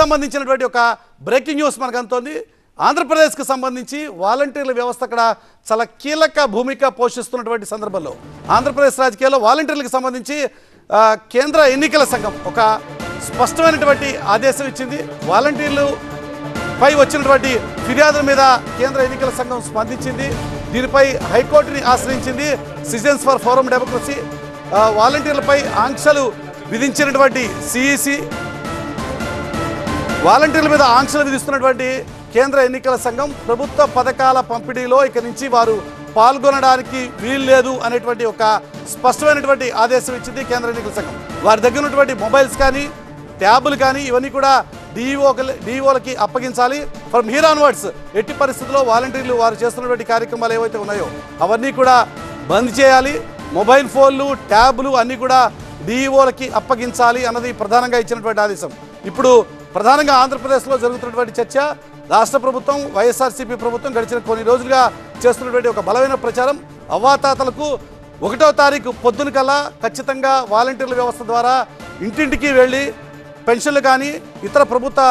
సంబంధించినటువంటి ఒక breaking news మనకు అందుతోంది. ఆంధ్రప్రదేశ్కి సంబంధించి వాలంటీర్ల వ్యవస్థ అక్కడ చాలా కీలక భూమిక పోషిస్తున్నటువంటి సందర్భంలో. ఆంధ్రప్రదేశ్ రాజకీయాల్లో వాలంటీర్లకు సంబంధించి కేంద్ర ఎన్నికల సంఘం ఒక స్పష్టమైనటువంటి ఆదేశం ఇచ్చింది. వాలంటీర్లు పై వచ్చినటువంటి ఫిర్యాదుల మీద కేంద్ర ఎన్నికల సంఘం స్పందించింది. దీనిపై హైకోర్టుని ఆశ్రయించింది. సిటిజన్స్ ఫర్ ఫోరం డెమోక్రసీ వాలంటీర్లపై ఆంక్షలు విధించినటువంటి సిఈసి వాలంటీర్ల మీద ఆంక్షలు విధిస్తున్నటువంటి కేంద్ర ఎన్నికల సంఘం ప్రభుత్వ పథకాల పంపిణీలో ఇక నుంచి వారు పాల్గొనడానికి వీలు లేదు అనేటువంటి ఒక స్పష్టమైనటువంటి ఆదేశం ఇచ్చింది కేంద్ర ఎన్నికల సంఘం. వారి దగ్గర ఉన్నటువంటి మొబైల్స్ కానీ ట్యాబులు కానీ ఇవన్నీ కూడా డిఈఓ డిఈఓలకి అప్పగించాలి. ఫ్రమ్ హీర్ ఆన్వర్డ్స్ ఎట్టి పరిస్థితుల్లో వాలంటీర్లు వారు చేస్తున్నటువంటి కార్యక్రమాలు ఏవైతే ఉన్నాయో అవన్నీ కూడా బంద్ చేయాలి. మొబైల్ ఫోన్లు ట్యాబులు అన్నీ కూడా డిఈఓలకి అప్పగించాలి అన్నది ప్రధానంగా ఇచ్చినటువంటి ఆదేశం. ఇప్పుడు ప్రధానంగా ఆంధ్రప్రదేశ్లో జరుగుతున్నటువంటి చర్చ రాష్ట్ర ప్రభుత్వం వైఎస్ఆర్సీపీ ప్రభుత్వం గడిచిన కొన్ని రోజులుగా చేస్తున్నటువంటి ఒక బలమైన ప్రచారం. అవ్వాతాతలకు ఒకటో తారీఖు పొద్దున కల్లా ఖచ్చితంగా వాలంటీర్ల వ్యవస్థ ద్వారా ఇంటింటికి వెళ్ళి పెన్షన్లు కానీ ఇతర ప్రభుత్వ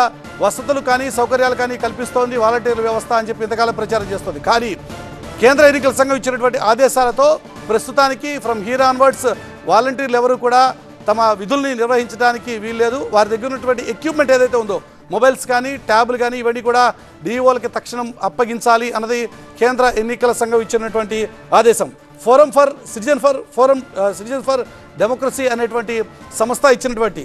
వసతులు కానీ సౌకర్యాలు కానీ కల్పిస్తోంది వాలంటీర్ల వ్యవస్థ అని చెప్పి ఇంతకాలం ప్రచారం చేస్తోంది. కానీ కేంద్ర ఎన్నికల సంఘం ఇచ్చినటువంటి ఆదేశాలతో ప్రస్తుతానికి ఫ్రమ్ హీర్ ఆన్వర్డ్స్ వాలంటీర్లు ఎవరు కూడా తమ విధుల్ని నిర్వహించడానికి వీల్లేదు. వారి దగ్గర ఉన్నటువంటి ఎక్విప్మెంట్ ఏదైతే ఉందో మొబైల్స్ కానీ ట్యాబ్లు కానీ ఇవన్నీ కూడా డిఓలకి తక్షణం అప్పగించాలి అన్నది కేంద్ర ఎన్నికల సంఘం ఇచ్చినటువంటి ఆదేశం. Forum for citizen for forum citizen for democracy అనేటువంటి సంస్థ ఇచ్చినటువంటి